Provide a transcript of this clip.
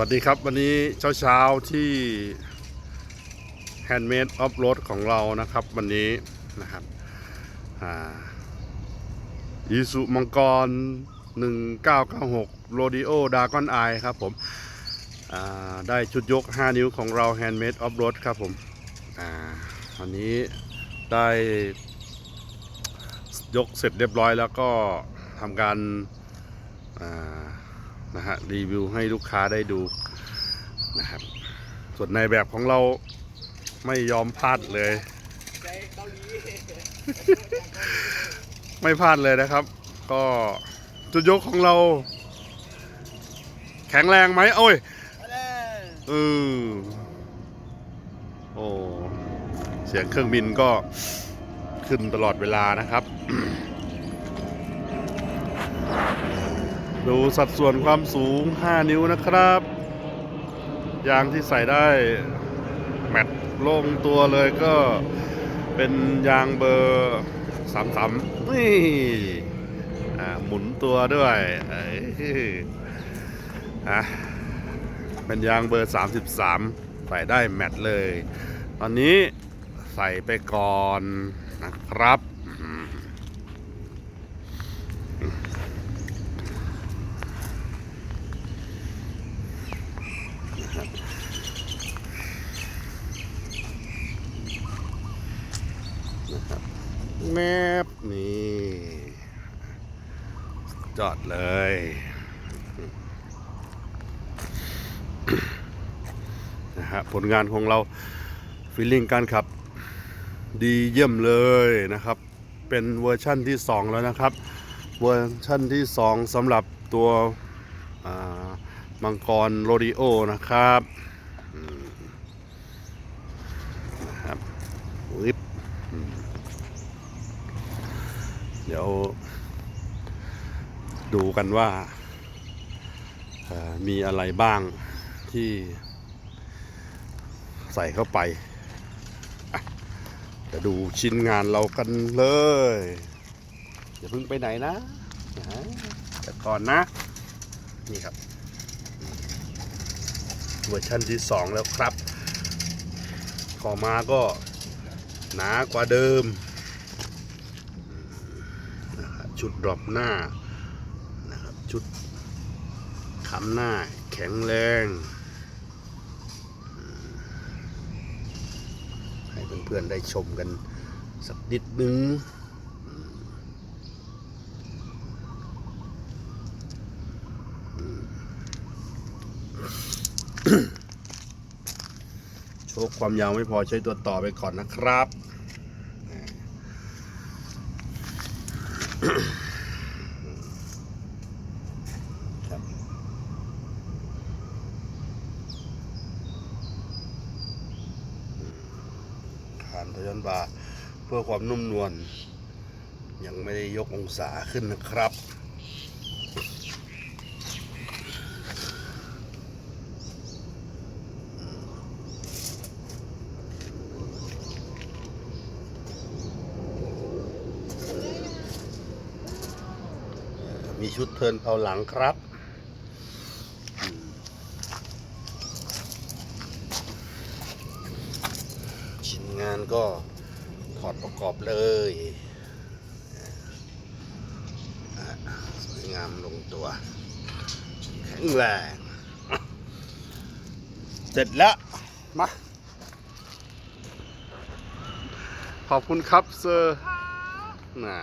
วัสดีครับวันนี้เช้าเช้าๆที่ Handmade Off Road ของเรานะครับ วันนี้นะครับอีสุมังกร 1996โรดิโอดากอนไอครับผมอ่าได้ชุดยก 5 นิ้วของเรา Handmade Off Road ครับผมอ่าวันนี้ได้ยกเสร็จเรียบร้อยแล้วก็ทำการอ่า นะฮะรีวิวให้ลูกค้าได้ดูนะครับส่วนในแบบของเราไม่ยอมพลาดเลย ไม่พลาดเลยนะครับ ก็จุดยกของเรา แข็งแรงไหมโอ้ยเออโอ้เสียงเครื่องบินก็ขึ้นตลอดเวลานะครับ ดูสัดส่วนความสูง 5 นิ้วนะครับ ยางที่ใส่ได้ แมตต์ลงตัวเลยก็เป็นยางเบอร์33นี่หมุนตัวด้วยเอ้ยอะเป็นยางเบอร์ 33 ใส่ได้แมตต์เลย ตอนนี้ใส่ไปก่อนนะครับอืม แมบนี่จอดเลย นะฮะผลงานของเราฟีลลิ่งการขับดีเยี่ยมเลยนะครับ เป็นเวอร์ชั่นที่ 2 แล้วนะครับ เวอร์ชั่นที่ 2สำหรับตัวมังกรโรดิโอนะครับ เดี๋ยว ดูกันว่า มีอะไรบ้างที่ใส่เข้าไปจะดูชิ้นงานเรากันเลยอย่าเพิ่งไปไหนนะนะแต่ก่อนนะ นี่ครับ เวอร์ชันที่สองแล้วครับ ขอมาก็หนากว่าเดิม ชุดดรอปหน้านะครับชุดคำหน้าแข็งแรงให้เพื่อนๆได้ชมกันสักนิดนึงโชคความยาวไม่พอใช้ตัวต่อไปก่อนนะครับ ทานพยันบาเพื่อความนุ่มนวลยังไม่ได้ยกองศาขึ้นนะครับ มีชุดเทินเผาหลังครับชิ้นงานก็ถอดประกอบเลยสวยงามลงตัว แข็งแรง เสร็จแล้ว มา ขอบคุณครับเซอร์น่า